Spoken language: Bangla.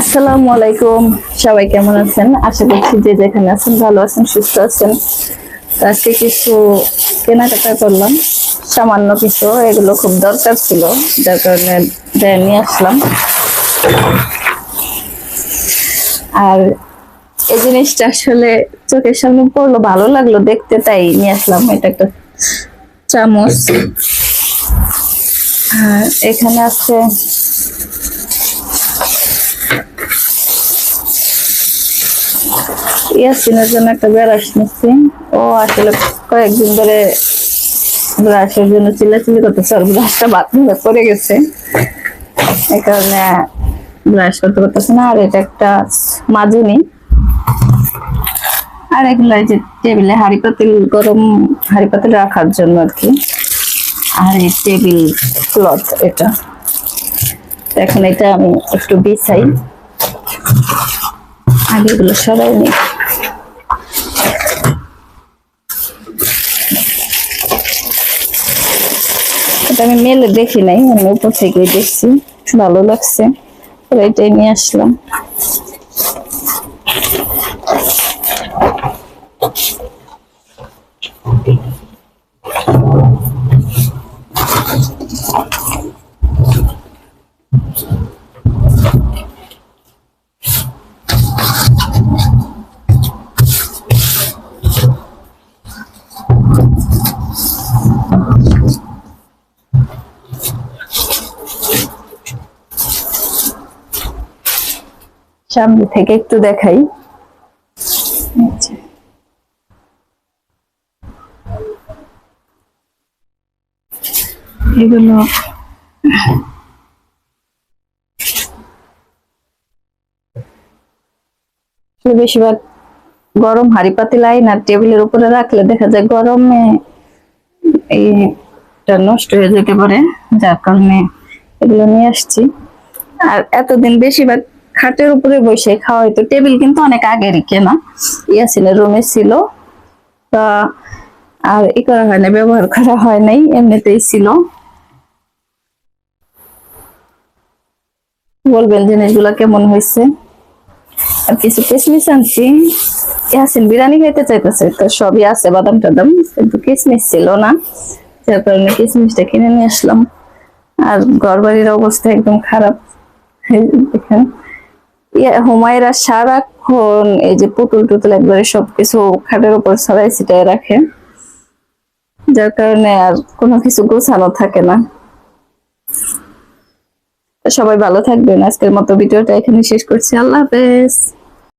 আসসালামু আলাইকুম। সবাই কেমন আছেন? আশা করছি যে যেখানে আছেন ভালো আছেন, সুস্থ আছেন। তো আজকে কিছু কেনাকাটা করলাম। সামান্য কিছু, এগুলো খুব দরকার ছিল, যার কারণে নিয়ে আসলাম। আর এই জিনিসটা আসলে চোখের সামনে পড়ল, ভালো লাগল, দেখতে তাই নিয়ে আসলাম। এটা একটা চামচ। আর এখানে আছে ইয়াসিনের জন্য একটা ব্রাশ নিচ্ছি ও আসলে কয়েকদিন ধরে ব্রাশের জন্য চিল্লাচিল্লি করতেছে, আর ব্রাশটা বাথরুমে পড়ে গেছে। এই কারণে ব্রাশ করতে পারতেছে না, আর এটা একটা মাজুনি আর এগুলো যে টেবিলে হাঁড়ি পাতিল, গরম হাঁড়ি পাতিল রাখার জন্য আর কি। আর এই টেবিল ক্লথ এটা। এখন এটা আমি একটু বিছাই। আগে এগুলো সরাই নিই এটা আমি মেলে দেখি নাই আমি উপর থেকে দেখছি ভালো লাগছে তো এটাই নিয়ে আসলাম সামনে থেকে একটু দেখাই। এগুলো বেশিরভাগ গরম হাড়ি পাতিল আর টেবিলের উপরে রাখলে দেখা যায় গরমে এইটা নষ্ট হয়ে যেতে পারে, যার কারণে এগুলো নিয়ে আসছি। আর এতদিন বেশিরভাগ খাটের উপরে বসে খাওয়া হইতো। টেবিল কিন্তু অনেক আগেরই কেনা। ইয়াসিনের রুমে ছিল। তা আর ই করা হয় না ব্যবহার করা হয় নাই, এমনিতেই ছিল। বলবেন জিনিসগুলো কেমন হয়েছে আর কিছু কিসমিস আনছি। ইয়াসিন বিরিয়ানি খাইতে চাইতেছে, তো সবই আছে বাদাম টাদাম কিন্তু কিসমিস ছিল না। যার কারণে কিসমিসটা কিনে নিয়ে আসলাম। আর ঘর বাড়ির অবস্থা একদম খারাপ। দেখেন হুমায়রা সারাক্ষণ এই যে পুতুল টুতুল একবারে সবকিছু খাটের উপর ছড়াই ছিটাই রাখে। যার কারণে আর কোনো কিছু গোছানো থাকে না। সবাই ভালো থাকবেন। আজকের মতো ভিডিওটা এখানে শেষ করছি। আল্লাহ হাফেজ।